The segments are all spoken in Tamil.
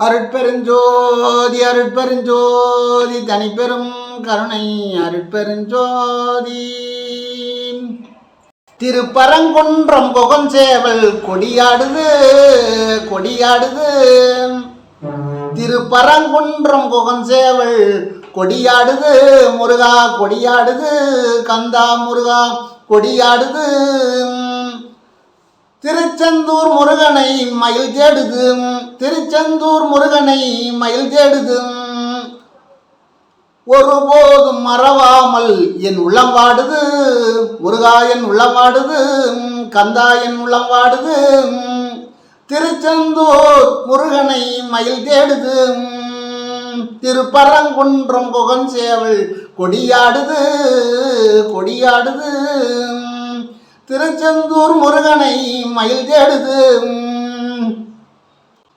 அருட்பெருஞ்சோதி அருட்பெருஞ்சோதி தனிப்பெரும் கருணை அருட்பெருஞ்சோதி. திருப்பரங்குன்றம் புகஞ்சேவல் கொடியாடுது கொடியாடுது. திருப்பரங்குன்றம் புகஞ்சேவல் கொடியாடுது முருகா கொடியாடுது கந்தா முருகா கொடியாடுது. திருச்செந்தூர் முருகனை மயில் தேடுது திருச்செந்தூர் முருகனை மயில் தேடுதும். ஒருபோதும் மறவாமல் என் உள்ளம் வாடுது முருகா என் உள்ளம் வாடுது கந்தா என் உள்ளம் வாடுது. திருச்செந்தூர் முருகனை மயில் தேடுது திருப்பரங்குன்றம் புகன் சேவல் கொடியாடுது கொடியாடுது. திருச்செந்தூர் முருகனை மயில் தேடுது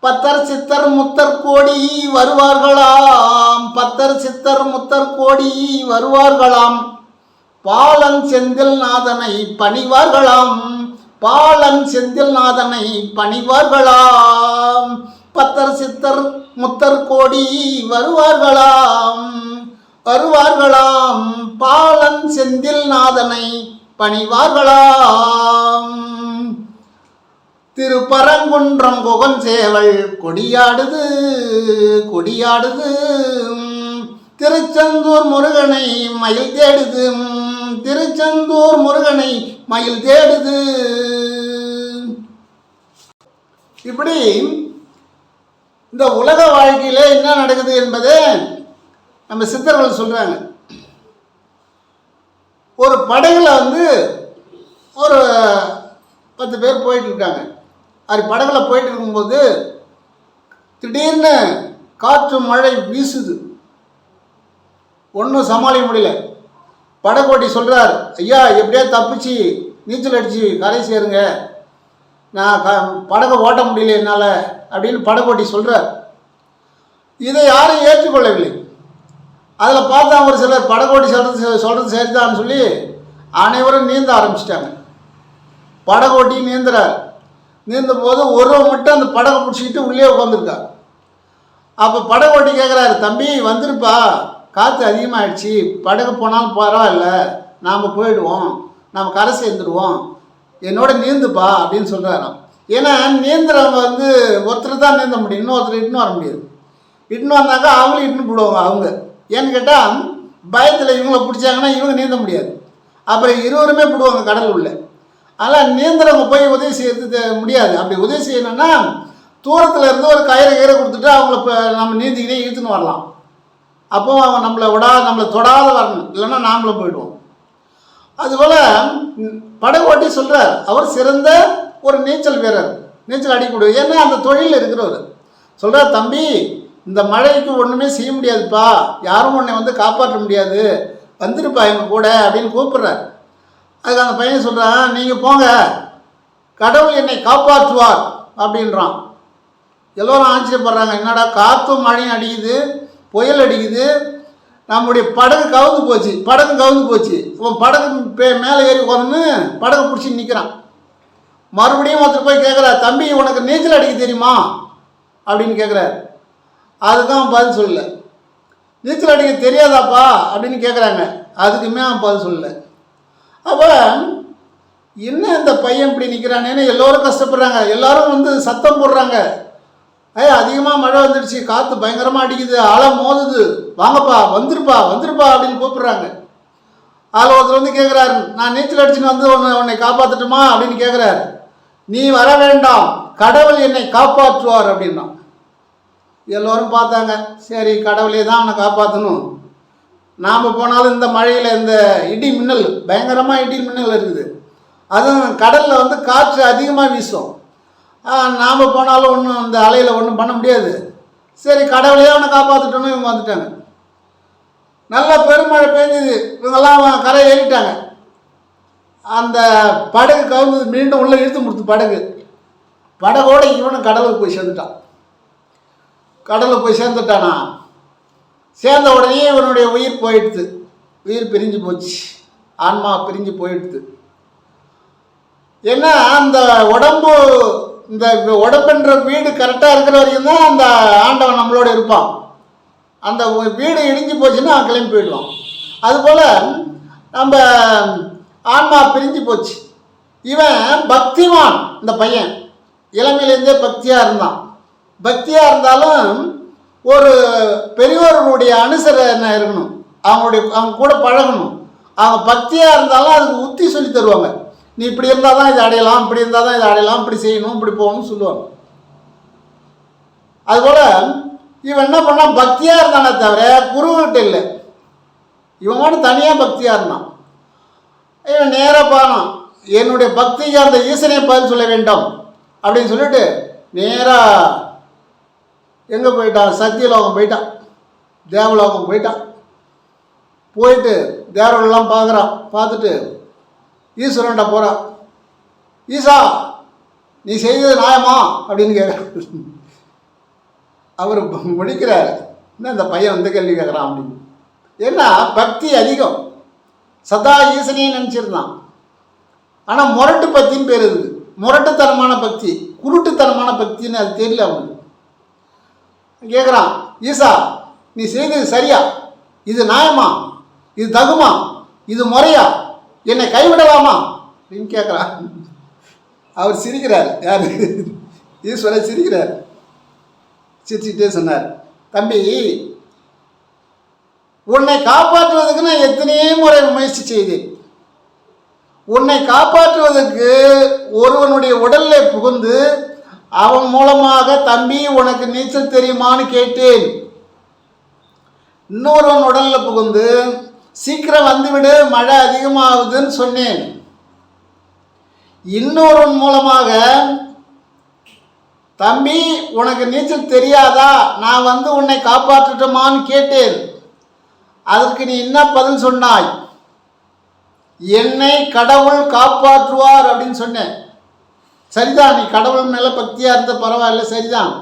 பத்தர் சித்தர் முத்தர் கோடி வருவார்களாம். பத்தர் சித்தர் முத்தர் கோடி வருவார்களாம். பாலன் செந்தில் நாதனை பணிவார்களாம். பாலன் செந்தில் நாதனை பணிவார்களாம். பத்தர் சித்தர் முத்தர் கோடி வருவார்களாம். வருவார்களாம். பாலன் செந்தில் நாதனை பணிவார்களாம். திருப்பரங்குன்றம் புகன் சேவல் கொடியாடுது கொடியாடுது. திருச்செந்தூர் முருகனை மயில் தேடுது. திருச்செந்தூர் முருகனை மயில் தேடுது. இப்படி இந்த உலக வாழ்க்கையில் என்ன நடக்குது என்பதை நம்ம சித்தர்கள் சொல்கிறாங்க ஒரு படகுல வந்து ஒரு பத்து பேர் போயிட்டு இருக்காங்க. அது படகுல போயிட்டு இருக்கும்போது திடீர்னு காற்று மழை வீசுது. ஒன்றும் சமாளிக்க முடியல. படகோட்டி சொல்கிறார் ஐயா எப்படியா தப்பிச்சு நீச்சல் அடித்து கரை சேருங்க. நான் க படகை ஓட்ட முடியல என்னால் அப்படின்னு படகோட்டி சொல்கிறார் இதை யாரும் ஏற்றுக்கொள்ளவில்லை. அதில் பார்த்தா ஒரு சிலர் படகோட்டி சொல்கிறது சொல்கிறது சரிதான்னு சொல்லி அனைவரும் நீந்த ஆரம்பிச்சிட்டாங்க. படகோட்டி நீந்துறார். நீந்த போது ஒருவன் மட்டும் அந்த படகை பிடிச்சிக்கிட்டு உள்ளே உட்காந்துருக்கா அப்போ படகு ஓட்டி கேட்குறாரு தம்பி வந்துருப்பா. காற்று அதிகமாகிடுச்சு படகு போனாலும் பரவாயில்ல. நாம் போயிடுவோம். நாம் கரை சேர்ந்துடுவோம். என்னோட நீந்துப்பா அப்படின்னு சொல்கிறாராம் ஏன்னா நீந்துறவங்க வந்து ஒருத்தர் தான் நீந்த முடியும். இன்னொருத்தர் இட்டுன்னு வர முடியாது. இட்டுன்னு வந்தாக்கா அவங்களும் இட்டுன்னு போடுவாங்க அவங்க. ஏன்னு கேட்டால் பயத்தில் இவங்கள பிடிச்சாங்கன்னா இவங்க நீந்த முடியாது. அப்புறம் இருவருமே போடுவாங்க கடல் உள்ள. அதனால் நீந்துறவங்க போய் உதவி செய்யறது முடியாது. அப்படி உதவி செய்யணும்னா தூரத்தில் இருந்து ஒரு கயிறு கயிறை கொடுத்துட்டு அவங்கள இப்போ நம்ம நீந்திக்கிட்டே இழுத்துன்னு வரலாம். அப்போ அவன் நம்மளை விடா நம்மளை தொடாத வரணும். இல்லைன்னா நாமளும் போயிடுவோம். அதுபோல் படகோட்டி படகு ஓட்டி சொல்கிறார் அவர் சிறந்த ஒரு நீச்சல் வீரர் நீச்சல் அடிக்கக்கூடிய ஏன்னா அந்த தொழிலில் இருக்கிறவர். சொல்கிறார் தம்பி இந்த மழைக்கு ஒன்றுமே செய்ய முடியாதுப்பா. யாரும் உன்னை வந்து காப்பாற்ற முடியாது. வந்துருப்பா எங்கள் கூட அப்படின்னு கூப்பிட்றாரு. அதுக்கு அந்த பையன் சொல்கிறான் நீங்கள் போங்க. கடவுள் என்னை காப்பாற்றுவார். அப்படின்றான். எல்லோரும் ஆச்சரியப்படுறாங்க. என்னடா காற்றும் மழையும் அடிக்குது புயல் அடிக்குது. நம்முடைய படகு கவுந்து போச்சு படகு கவுந்து போச்சு. இவன் படகு பே- மேலே ஏறி உட்காந்து படகு பிடிச்சி நிற்கிறான் மறுபடியும் ஒருத்தர் போய் கேட்குறார் தம்பி உனக்கு நீச்சல் அடிக்க தெரியுமா? அப்படின்னு கேட்குறாரு அதுக்கும் அவன் பதில் சொல்லல. நீச்சல் அடிக்க தெரியாதாப்பா? அப்படின்னு கேட்குறாங்க அதுக்குமே அவன் பதில் சொல்லலை. அப்போ என்ன இந்த பையன் இப்படி நிற்கிறானேன்னு எல்லோரும் கஷ்டப்படுறாங்க. எல்லாரும் வந்து சத்தம் போடுறாங்க. ஏய் அதிகமாக மழை வந்துடுச்சு. காற்று பயங்கரமாக அடிக்குது. அலை மோதுது. வாங்கப்பா வந்துருப்பா வந்துருப்பா அப்படின்னு கூப்பிட்றாங்க. அதில் ஒருத்தர் வந்து கேட்குறாரு நான் நீச்சல் அடிச்சுன்னு வந்து உன்னை உன்னை காப்பாற்றட்டுமா அப்படின்னு கேட்குறாரு நீ வர வேண்டாம். கடவுள் என்னை காப்பாற்றுவார் அப்படின்னா. எல்லோரும் பார்த்தாங்க. சரி கடவுளே தான் அவனை காப்பாற்றணும் நாம் போனாலும் இந்த மழையில் இந்த இடி மின்னல் பயங்கரமாக இடி மின்னல் இருக்குது. அதுவும் கடலில் வந்து காற்று அதிகமாக வீசும். நாம் போனாலும் ஒன்றும் இந்த அலையில் ஒன்றும் பண்ண முடியாது. சரி கடவுளையே அவனை காப்பாற்றிட்டோன்னு இவங்க வந்துட்டாங்க. நல்ல பெருமழை பெஞ்சுது இவங்கெல்லாம் கரை ஏறிட்டாங்க. அந்த படகு கவுந்து மீண்டும் உள்ளே இழுத்து முடித்து படகு. படகோடு இவனும் கடலுக்கு போய் சேர்ந்துட்டான். கடலில் போய் சேர்ந்துட்டானா? சேர்ந்த உடனே இவனுடைய உயிர் போயிடுது உயிர் பிரிஞ்சு போச்சு. ஆன்மா பிரிஞ்சு போயிடுது ஏன்னா அந்த உடம்பு இந்த உடம்புன்ற வீடு கரெக்டாக இருக்கிற வரைக்கும் தான் அந்த ஆண்டவன் நம்மளோட இருப்பான். அந்த வீடு இடிஞ்சு போச்சுன்னா கிளம்பி போயிடுவான். அதுபோல் நம்ம ஆன்மா பிரிஞ்சு போச்சு. இவன் பக்திமான் இந்த பையன். இளமையிலேருந்தே பக்தியாக இருந்தான். பக்தியாக இருந்தாலும் ஒரு பெரியவர்களுடைய அனுசரணை இருக்கணும்? அவங்களுடைய அவங்க கூட பழகணும். அவங்க பக்தியாக இருந்தாலும் அதுக்கு உத்தி சொல்லி தருவாங்க. நீ இப்படி இருந்தால் தான் இதை அடையலாம் இப்படி இருந்தால் தான் இதை அடையலாம் இப்படி செய்யணும் இப்படி போகணும்னு சொல்லுவாங்க. அதுபோல் இவன் என்ன பண்ணான்? பக்தியாக இருந்தானே தவிர குருவர்கிட்ட இல்லை. இவன் மட்டும் தனியாக பக்தியாக இருந்தான். இவன் நேராக பானம் என்னுடைய பக்திக்கு அந்த ஈசனை பதில் சொல்ல வேண்டும். அப்படின்னு சொல்லிட்டு நேராக எங்கே போயிட்டான்? சத்தியலோகம் போயிட்டான். தேவலோகம் போயிட்டான். போயிட்டு தேவரெல்லாம் பார்க்குறான். பார்த்துட்டு ஈஸ்வரன்ட்ட போகிறான் ஈசா நீ செய்தது நியாயமா? அப்படின்னு கேட்குற அவர் முடிக்கிறார். என்ன இந்த பையன் வந்து கேள்வி கேட்குறான் அப்படின்னு. ஏன்னா பக்தி அதிகம். சதா ஈசனையும் நினச்சிருந்தான். ஆனால் முரட்டு பக்தின்னு பேர் இருக்குது. முரட்டுத்தனமான பக்தி குருட்டுத்தனமான பக்தின்னு அது தெரியல அவனுக்கு. கேட்குறான் ஈசா நீ செய்தது சரியா? இது நியாயமா? இது தகுமா? இது முறையா? என்னை கைவிடலாமா? அப்படின்னு கேட்குறான் அவர் சிரிக்கிறார். யார்? ஈஸ்வரன் சிரிக்கிறார். சிரிச்சுக்கிட்டே சொன்னார். தம்பி உன்னை காப்பாற்றுவதற்கு நான் எத்தனையோ முறை முயற்சி செய்தேன். உன்னை காப்பாற்றுவதற்கு ஒருவனுடைய உடலில் புகுந்து அவன் மூலமாக தம்பி உனக்கு நீச்சல் தெரியுமான்னு கேட்டேன். இன்னொருவன் உடலில் புகுந்து சீக்கிரம் வந்துவிடு மழை அதிகமாகுதுன்னு சொன்னேன். இன்னொருவன் மூலமாக தம்பி உனக்கு நீச்சல் தெரியாதா? நான் வந்து உன்னை காப்பாற்றட்டுமான்னு கேட்டேன். அதற்கு நீ என்ன பதில் சொன்னாய்? என்னை கடவுள் காப்பாற்றுவார் அப்படின்னு சொன்னேன். சரிதான் நீ கடவுள் மேலே பக்தியாக இருந்த பரவாயில்ல சரிதான்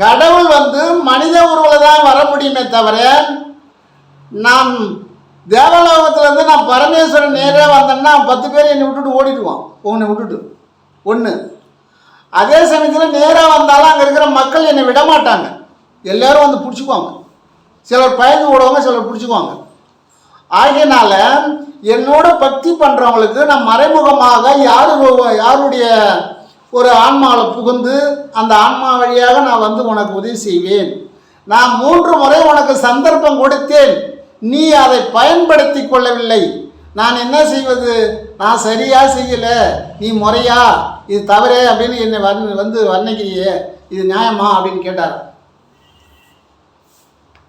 கடவுள் வந்து மனித உருவில் தான் வர முடியுமே தவிர நான் தேவலோகத்துலேருந்து நான் பரமேஸ்வரன் நேராக வந்தேன்னா பத்து பேர் என்னை விட்டுட்டு ஓடிடுவான். உன்னை விட்டுட்டு. ஒன்று அதே சமயத்தில் நேராக வந்தாலும் அங்கே இருக்கிற மக்கள் என்னை விட மாட்டாங்க. எல்லோரும் வந்து பிடிச்சிக்குவாங்க. சிலர் பயந்து ஓடுவாங்க சிலர் பிடிச்சிக்குவாங்க. ஆகையினால என்னோட பக்தி பண்ணுறவங்களுக்கு நான் மறைமுகமாக யார் யாருடைய ஒரு ஆன்மாவில் புகுந்து அந்த ஆன்மா வழியாக நான் வந்து உனக்கு உதவி செய்வேன். நான் மூன்று முறை உனக்கு சந்தர்ப்பம் கொடுத்தேன். நீ அதை பயன்படுத்தி கொள்ளவில்லை. நான் என்ன செய்வது? நான் சரியாக செய்யலை. நீ முறையா? இது தவறு அப்படின்னு என்னை வர்ண வந்து வர்ணிக்கிறியே. இது நியாயமா அப்படின்னு கேட்டார்.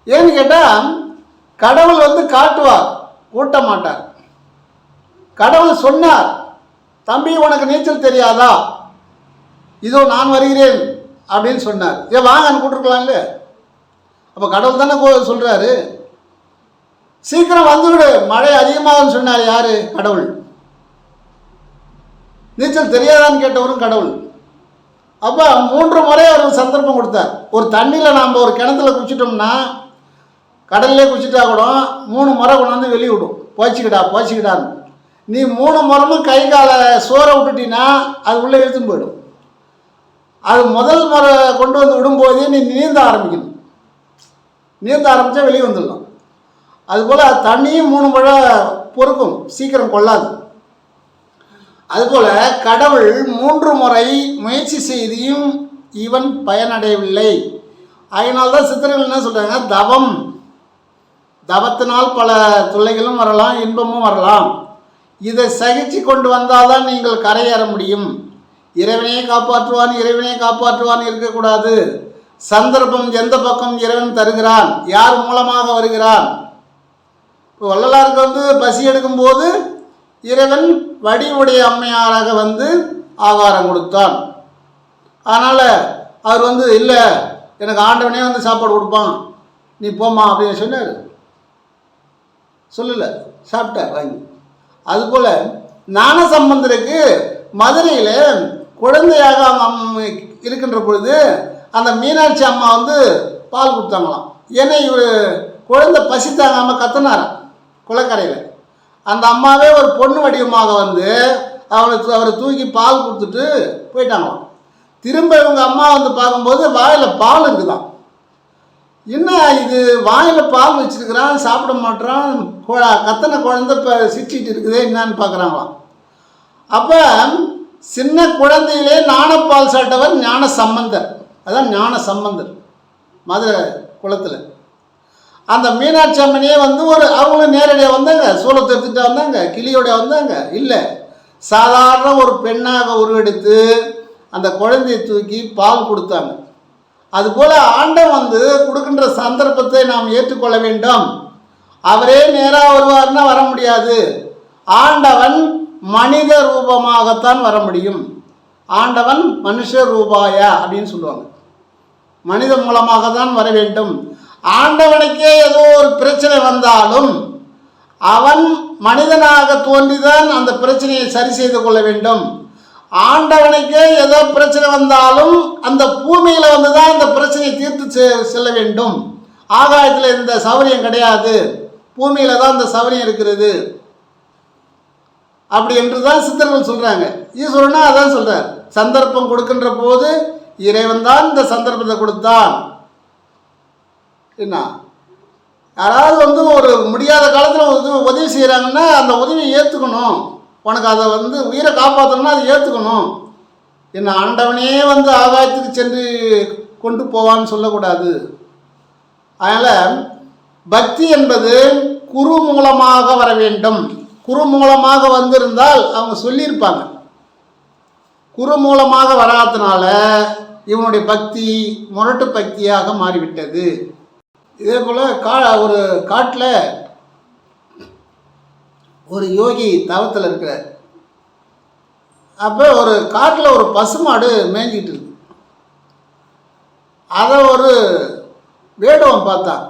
ஏன்னு கேட்டால் கடவுள் வந்து காட்டுவார். கூட்ட மாட்டார் கடவுள் சொன்னார் தம்பி உனக்கு நீச்சல் தெரியாதா? இதோ நான் வருகிறேன் அப்படின்னு சொன்னார். ஏன் வாங்க கூட்டிருக்கலாம்ல. அப்போ கடவுள் தானே சொல்கிறாரு சீக்கிரம் வந்துவிடு மழை அதிகமாகும்னு சொன்னார் யார்? கடவுள். நீச்சல் தெரியாதான்னு கேட்டவரும் கடவுள். அப்போ மூன்று முறை அவர் சந்தர்ப்பம் கொடுத்தார். ஒரு தண்ணியில் நாம் ஒரு கிணத்துல குச்சிட்டோம்னா கடல்லே குச்சிட்டா கூட மூணு முறை கொண்டாந்து வெளியே விடும். போய்ச்சிக்கிடா போய்ச்சிக்கிடான்னு. நீ மூணு முறமும் கை காலை சோறை விட்டுட்டீன்னா அது உள்ளே இழுத்துன்னு போயிடும். அது முதல் முறை கொண்டு வந்து விடும்போதே நீ நீந்த ஆரம்பிக்கணும். நீந்த ஆரம்பித்தா வெளியே வந்துடலாம். அதுபோல் தண்ணியும் மூணு முறை பொறுக்கும். சீக்கிரம் கொள்ளாது. அதுபோல் கடவுள் மூன்று முறை முயற்சி செய்தியும் இவன் பயனடையவில்லை. அதனால்தான் சித்தர்கள் என்ன சொல்கிறாங்க தவம். தவத்தினால் பல தொல்லைகளும் வரலாம் இன்பமும் வரலாம். இதை சகிச்சு கொண்டு வந்தால்தான் நீங்கள் கரையேற முடியும். இறைவனையே காப்பாற்றுவான் இறைவனையே காப்பாற்றுவான் இருக்கக்கூடாது. சந்தர்ப்பம் எந்த பக்கம் இறைவன் தருகிறான்? யார் மூலமாக வருகிறான்? இப்போ வள்ளலாருக்கு வந்து பசி எடுக்கும்போது இறைவன் வடிவுடைய அம்மையாராக வந்து ஆகாரம் கொடுத்தான். அதனால் அவர் வந்து இல்லை எனக்கு ஆண்டவனே வந்து சாப்பாடு கொடுப்பான். நீ போமா அப்படின்னு சொன்னார். சொல்லலை சாப்பிட்டார் வாங்கி. அதுபோல் ஞான சம்பந்தருக்கு மதுரையில் குழந்தையாக அவங்க இருக்கின்ற பொழுது அந்த மீனாட்சி அம்மா வந்து பால் கொடுத்தாங்களாம். ஏன்னா இவர் குழந்தை பசி தாங்காமல் கத்துனாராம் குளக்கரையில் அந்த அம்மாவே ஒரு பொண்ணு வடிவமாக வந்து அவளுக்கு அவரை தூக்கி பால் கொடுத்துட்டு போயிட்டாங்களாம். திரும்ப இவங்க அம்மா வந்து பார்க்கும்போது வாயில் பால் இருக்குதான் என்ன இது வாயில் பால் வச்சிருக்கிறான் சாப்பிட மாட்றான். கொ- கத்தனை குழந்தை இப்போ சிரிச்சிட்டு இருக்குதே என்னான்னு பார்க்குறாங்களாம் அப்போ சின்ன குழந்தையிலே ஞானப்பால் சாட்டவர் ஞான சம்பந்தர். அதான் ஞான சம்பந்தர் மதுரை குளத்தில். அந்த மீனாட்சி அம்மனையே வந்து ஒரு அவங்களும் நேரடியாக வந்தாங்க சூளத்தை எடுத்துகிட்டு வந்தாங்க கிளியோட வந்தாங்க. இல்லை சாதாரண ஒரு பெண்ணாக உருவெடுத்து அந்த குழந்தையை தூக்கி பால் கொடுத்தாங்க. அதுபோல் ஆண்டவன் வந்து கொடுக்கின்ற சந்தர்ப்பத்தை நாம் ஏற்றுக்கொள்ள வேண்டும். அவரே நேராக வருவார்னா வர முடியாது. ஆண்டவன் மனித ரூபமாகத்தான் வர முடியும். ஆண்டவன் மனுஷ ரூபாய அப்படின்னு சொல்லுவாங்க. மனித மூலமாக தான் வர வேண்டும். ஆண்டவனுக்கே ஏதோ ஒரு பிரச்சனை வந்தாலும் அவன் மனிதனாக தோன்றிதான் அந்த பிரச்சனையை சரி செய்து கொள்ள வேண்டும். ஆண்டவனுக்கே ஏதோ பிரச்சனை வந்தாலும் அந்த பூமியில் வந்து தான் அந்த பிரச்சனையை தீர்த்து செ- செல்ல வேண்டும். ஆகாயத்தில் இந்த சௌரியம் கிடையாது. பூமியில் தான் இந்த சௌரியம் இருக்கிறது. அப்படி என்று தான் சித்தர்கள் சொல்கிறாங்க ஈஸ்வரனா அதான் சொல்கிறார் சந்தர்ப்பம் கொடுக்கின்ற போது இறைவன் தான் இந்த சந்தர்ப்பத்தை கொடுத்தான். என்ன? யாராவது வந்து ஒரு முடியாத காலத்தில் உதவி செய்கிறாங்கன்னா அந்த உதவியை ஏற்றுக்கணும் உனக்கு அதை வந்து உயிரை காப்பாற்றணும்னா அதை ஏற்றுக்கணும் என்ன ஆண்டவனே வந்து ஆகாயத்துக்கு சென்று கொண்டு போவான்னு சொல்லக்கூடாது. அதனால் பக்தி என்பது குரு மூலமாக வர வேண்டும். குரு மூலமாக வந்திருந்தால் அவங்க சொல்லியிருப்பாங்க. குரு மூலமாக வராதனால இவனுடைய பக்தி முரட்டு பக்தியாக மாறிவிட்டது. இதே போல் கா ஒரு காட்டில் ஒரு யோகி தவத்தில் இருக்கிறார் அப்போ ஒரு காட்டில் ஒரு பசுமாடு மேஞ்சிக்கிட்டு இருக்கு. அதை ஒரு வேடுவன் பார்த்தான்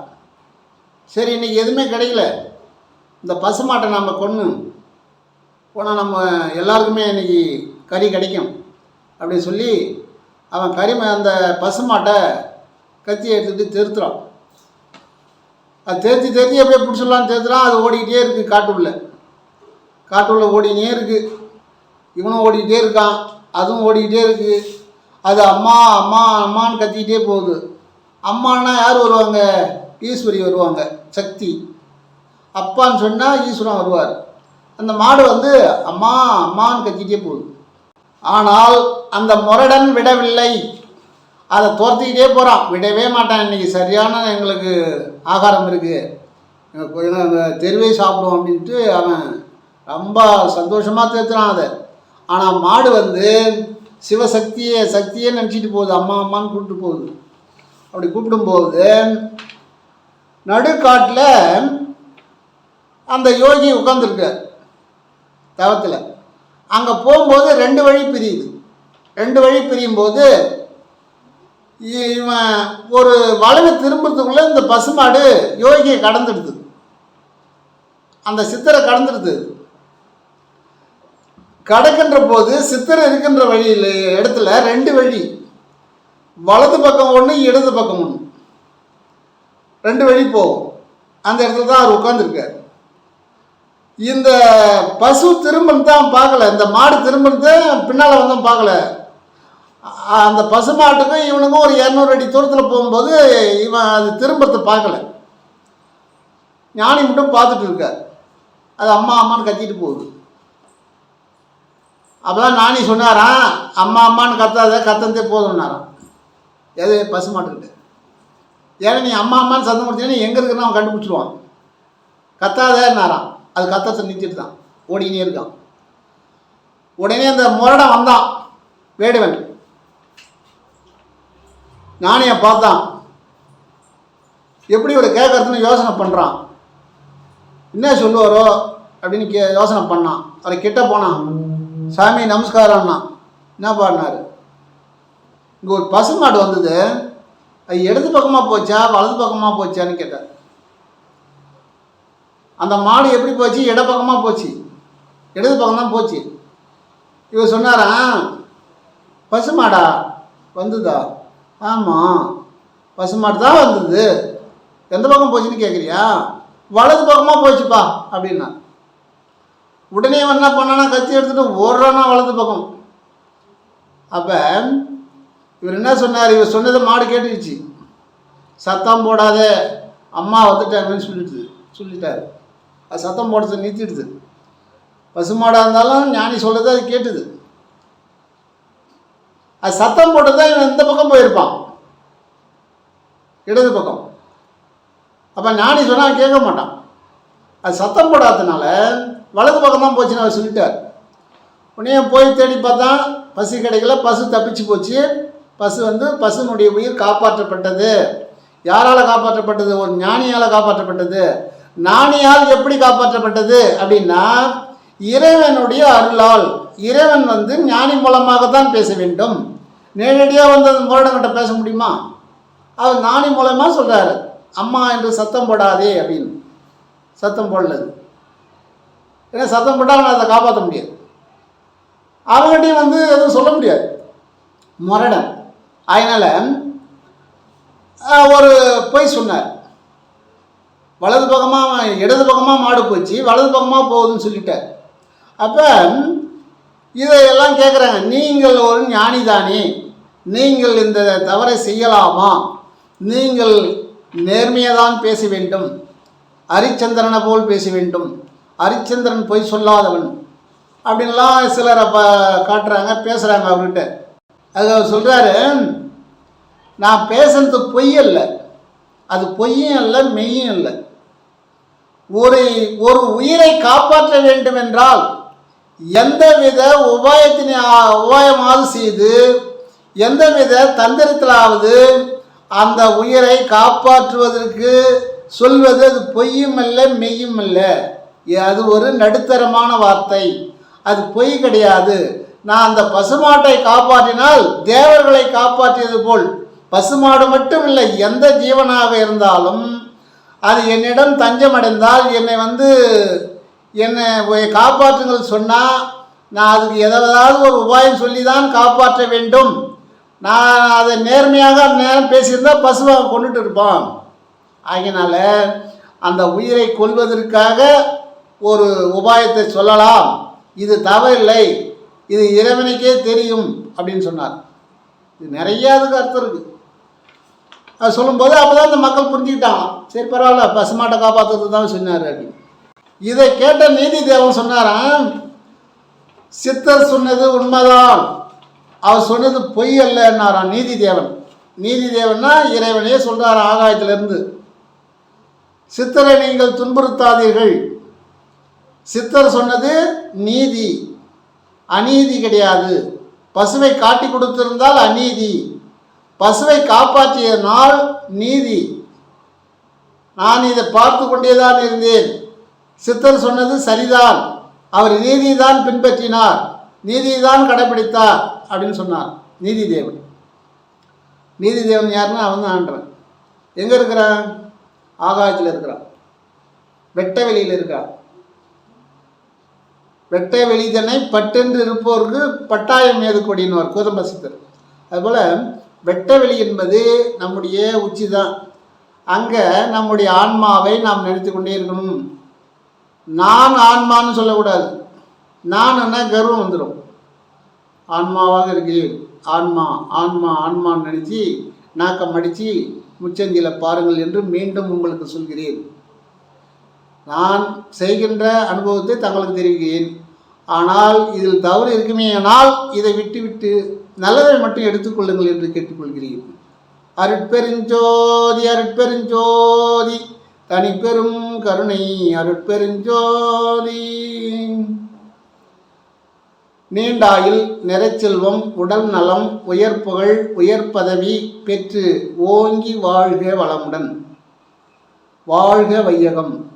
சரி இன்னைக்கு எதுவுமே கிடைக்கல. இந்த பசுமாட்டை நம்ம கொன்று போனால் நம்ம எல்லாருக்குமே இன்னைக்கு கறி கிடைக்கும் அப்படின்னு சொல்லி அவன் கறி அந்த பசுமாட்டை கத்தி எடுத்துகிட்டு திருத்துறான். அது தேர்த்தி தேர்த்தி அப்படியே பிடிச்சிடலான்னு தேர்த்துறான் அது ஓடிக்கிட்டே இருக்குது காட்டுக்குள்ளே. காட்டுள்ள ஓடினே இருக்குது இவனும் ஓடிக்கிட்டே இருக்கான். அதுவும் ஓடிக்கிட்டே இருக்குது அது அம்மா அம்மா அம்மான்னு கத்திக்கிட்டே போகுது. அம்மானா யார் வருவாங்க? ஈஸ்வரி வருவாங்க. சக்தி. அப்பான்னு சொன்னால் ஈஸ்வரன் வருவார். அந்த மாடு வந்து அம்மா அம்மான்னு கத்திக்கிட்டே போகுது. ஆனால் அந்த முரடன் விடவில்லை. அதை துரத்திக்கிட்டே போகிறான் விடவே மாட்டான். இன்னைக்கு சரியான எங்களுக்கு ஆகாரம் இருக்குது அந்த தெருவே சாப்பிடுவோம் அப்படின்ட்டு அவன் ரொம்ப சந்தோஷமாக தேத்துறான் அதை. ஆனால் மாடு வந்து சிவசக்தியை சக்தியே நினச்சிட்டு போகுது. அம்மா அம்மான்னு கூப்பிட்டு போகுது. அப்படி கூப்பிடும்போது நடுக்காட்டில் அந்த யோகி உட்காந்துருக்கார் தவத்தில். அங்கே போகும்போது ரெண்டு வழி பிரியுது. ரெண்டு வழி பிரியும் போது இவன் ஒரு வளவு திரும்புறதுக்குள்ளே இந்த பசுமாடு யோகியை கடந்துடுது. அந்த சித்தரை கடந்துடுது. கடக்கின்ற போது சித்திரை இருக்கின்ற வழியில் இடத்துல ரெண்டு வழி. வலது பக்கம் ஒன்று இடது பக்கம் ஒன்று ரெண்டு வழி போகும். அந்த இடத்துல தான் அவர் உட்காந்துருக்கார் இந்த பசு திரும்பன் தான் பார்க்கல. இந்த மாடு திரும்பனது பின்னால் வந்து பார்க்கல. அந்த பசு மாட்டுக்கும் இவனுக்கும் ஒரு இரநூறு அடி தூரத்தில் போகும்போது இவன் அது திரும்பத்தை பார்க்கல. ஞானி மட்டும் பார்த்துட்டு இருக்கார். அது அம்மா அம்மான்னு கத்திட்டு போகுது. அப்போதான் நானி சொன்னாராம் அம்மா அம்மான்னு கத்தாத கத்தந்தே போதும்னாராம். எது? பசுமாட்டுக்கிட்ட. ஏன்னா நீ அம்மா அம்மான்னு சத்தம் கொடுத்தீங்கன்னா எங்கே இருக்குன்னு அவன் கண்டுபிடிச்சிருவான். கத்தாதேன்னாராம். அது கத்தத்தை நிறுத்திட்டு தான். ஓடினே இருக்கான். உடனே அந்த முரடம் வந்தான். வேடுவன். நானே பார்த்தான். எப்படி ஒரு கேட்கறதுன்னு யோசனை பண்ணுறான் என்ன சொல்லுவாரோ அப்படின்னு கே யோசனை பண்ணான். அவரை கிட்ட போனான். சாமி நமஸ்காரம்னா என்ன பாடினார்? இங்கே ஒரு பசுமாடு வந்தது. அது இடது பக்கமாக போச்சா வலது பக்கமாக போச்சான்னு கேட்டார். அந்த மாடு எப்படி போச்சு? இடப்பக்கமாக போச்சு. இடது பக்கம் தான் போச்சு. இவர் சொன்னாரா பசுமாடா வந்துதா? ஆமாம் பசுமாடு தான் வந்தது. எந்த பக்கம் போச்சுன்னு கேட்குறியா வலது பக்கமாக போச்சுப்பா அப்படின்னா உடனே அவன் என்ன பண்ணானா கத்தி எடுத்துட்டு ஓடுறானா வலது பக்கம். அப்போ இவர் என்ன சொன்னார்? இவர் சொன்னதை மாடு கேட்டுச்சு சத்தம் போடாத அம்மா வந்துட்டாங்கன்னு சொல்லிட்டு சொல்லிட்டார். அது சத்தம் போடுறது நிறுத்திடுது. பசுமாடாக இருந்தாலும் ஞானி சொல்கிறது அது கேட்டுது. அது சத்தம் போட்டு தான் இவன் இந்த பக்கம் போயிருப்பான். இடது பக்கம். அப்போ ஞானி சொன்னால் கேட்க மாட்டான். அது சத்தம் போடாததுனால வலது பக்கமாக போச்சுன்னு அவர் சொல்லிட்டார். உடனே போய் தேடி பார்த்தா பசு கிடைக்கல பசு தப்பிச்சு போச்சு. பசு வந்து பசுனுடைய உயிர் காப்பாற்றப்பட்டது. யாரால் காப்பாற்றப்பட்டது? ஒரு ஞானியால் காப்பாற்றப்பட்டது. ஞானியால் எப்படி காப்பாற்றப்பட்டது அப்படின்னா இறைவனுடைய அருளால். இறைவன் வந்து ஞானி மூலமாக தான் பேச வேண்டும். நேரடியாக வந்து அந்த முரடங்கிட்ட பேச முடியுமா? அவர் ஞானி மூலமாக சொல்கிறாரு அம்மா என்று சத்தம் போடாதே அப்படின்னு. சத்தம் போடலது. ஏன்னா சத்தம் போட்டால் அதை காப்பாற்ற முடியாது. அவங்ககிட்டையும் வந்து எதுவும் சொல்ல முடியாது. முரடன். அதனால் ஒரு பொய் சொன்னார். வலது பக்கமாக இடது பக்கமாக மாடு போச்சு. வலது பக்கமாக போகுதுன்னு சொல்லிட்டார். அப்போ இதையெல்லாம் கேட்குறாங்க நீங்கள் ஒரு ஞானி தானே நீங்கள் இந்த தவறை செய்யலாமா? நீங்கள் நேர்மையாக தான் பேச வேண்டும். ஹரிச்சந்திரனை போல் பேச வேண்டும். ஹரிச்சந்திரன் பொய் சொல்லாதவன். அப்படின்லாம் சிலர் அப்போ காட்டுறாங்க பேசுகிறாங்க அவர்கிட்ட. அது அவர் சொல்கிறாரு நான் பேசுறது பொய் அல்ல. அது பொய்யும் அல்ல மெய்யும் அல்ல. ஒரு ஒரு உயிரை காப்பாற்ற வேண்டும் என்றால் எந்தவித உபாயத்தினை உபாயமாவது செய்து எந்தவித தந்திரத்திலாவது அந்த உயிரை காப்பாற்றுவதற்கு சொல்வது அது பொய்யும் அல்ல மெய்யும் இல்லை அது ஒரு நடுத்தரமான வார்த்தை. அது பொய் கிடையாது. நான் அந்த பசுமாட்டை காப்பாற்றினால் தேவர்களை காப்பாற்றியது போல். பசுமாடு மட்டும் இல்லை எந்த ஜீவனாக இருந்தாலும் அது என்னிடம் தஞ்சமடைந்தால் என்னை வந்து என்னை காப்பாற்றுங்கள் சொன்னால் நான் அதுக்கு எதாவது ஒரு உபாயம் சொல்லி தான் காப்பாற்ற வேண்டும். நான் அதை நேர்மையாக நேரம் பேசியிருந்தால் பசுவை கொண்டுட்டு இருப்பான். ஆகினால அந்த உயிரை கொல்வதற்காக ஒரு உபாயத்தை சொல்லலாம். இது தவறில்லை. இது இறைவனுக்கே தெரியும் அப்படின்னு சொன்னார். இது நிறைய அதுக்கு அர்த்தம் இருக்குது அது சொல்லும்போது அப்போ தான் இந்த மக்கள் புரிஞ்சுக்கிட்டான் சரி பரவாயில்ல பசுமாட்டை காப்பாற்றுறது தான் சொன்னார் அப்படின்னு இதை கேட்ட நீதி தேவன் சொன்னாராம் சித்தர் சொன்னது உண்மைதான். அவர் சொன்னது பொய் அல்லன்னாராம் நீதி தேவன். நீதி தேவன்னா இறைவனே சொல்கிறார் ஆகாயத்திலிருந்து. சித்தரை நீங்கள் துன்புறுத்தாதீர்கள். சித்தர் சொன்னது நீதி. அநீதி கிடையாது. பசுவை காட்டி கொடுத்திருந்தால் அநீதி. பசுவை காப்பாற்றிய நாள் நீதி. நான் இதை பார்த்து கொண்டேதான் இருந்தேன். சித்தர் சொன்னது சரிதான். அவர் நீதியை தான் பின்பற்றினார். நீதியை தான் கடைபிடித்தார் அப்படின்னு சொன்னார். நீதி தேவன். நீதி தேவன் யாருன்னா அவன் தான் ஆண்டவன். எங்கே இருக்கிறான்? ஆகாயத்தில் இருக்கிறான். வெட்ட வெளியில் இருக்கிறான். வெட்ட வெளிதனை பட்டென்று இருப்போருக்கு பட்டாயம் ஏது கொடினுவார் கோதம்ப சித்தர். அதுபோல் வெட்ட வெளி என்பது நம்முடைய உச்சி தான் அங்கே நம்முடைய ஆன்மாவை நாம் நினைத்து கொண்டே இருக்கணும். நான் ஆன்மான்னு சொல்லக்கூடாது. நான் கர்வம் வந்துடும் ஆன்மாவாக இருக்கிறேன் ஆன்மா ஆன்மா ஆன்மான்னு நினச்சி நாக்கம் அடித்து முச்சந்தியில் பாருங்கள் என்று மீண்டும் உங்களுக்கு சொல்கிறேன். நான் செய்கின்ற அனுபவத்தை தங்களுக்கு தெரிவிக்கிறேன். ஆனால் இதில் தவறு இருக்குமேயானால் இதை விட்டுவிட்டு நல்லதை மட்டும் எடுத்துக்கொள்ளுங்கள் என்று கேட்டுக்கொள்கிறீர்கள் அருட்பெருஞ்சோதி அருட்பெருஞ்சோதி தனிப்பெரும் கருணை அருட்பெருஞ்சோதி நீண்டாயில் நிறைச்செல்வம் உடல் நலம் உயர் புகழ் உயர் பதவி பெற்று ஓங்கி வாழ்க வளமுடன். வாழ்க வையகம்.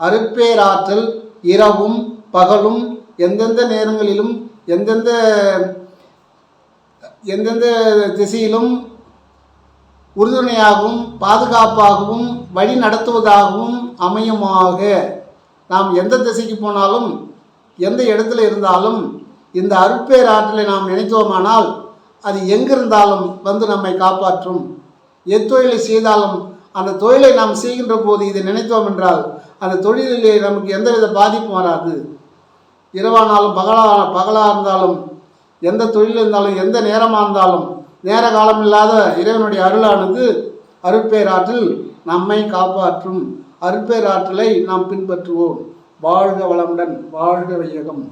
அருட்பேராற்றல் இரவும் பகலும் எந்தெந்த நேரங்களிலும் எந்தெந்த எந்தெந்த திசையிலும் உறுதுணையாகவும் பாதுகாப்பாகவும் வழி நடத்துவதாகவும் அமையுமாக. நாம் எந்த திசைக்கு போனாலும் எந்த இடத்துல இருந்தாலும் இந்த அருட்பேராற்றலை நாம் நினைத்தோமானால் அது எங்கிருந்தாலும் வந்து நம்மை காப்பாற்றும். எத்தொழிலை செய்தாலும் அந்த தொழிலை நாம் செய்கின்ற போது இதை நினைத்தோம் என்றால் அந்த தொழிலிலே நமக்கு எந்தவித பாதிப்பும் வராது. இரவானாலும் பகலா பகலாக இருந்தாலும் எந்த தொழில் இருந்தாலும் எந்த நேரமாக இருந்தாலும் நேர காலம் இல்லாத இறைவனுடைய அருளானது அருட்பேராற்றில் நம்மை காப்பாற்றும். அருட்பேராற்றலை நாம் பின்பற்றுவோம். வாழ்க வளமுடன் வாழ்க வையகம்.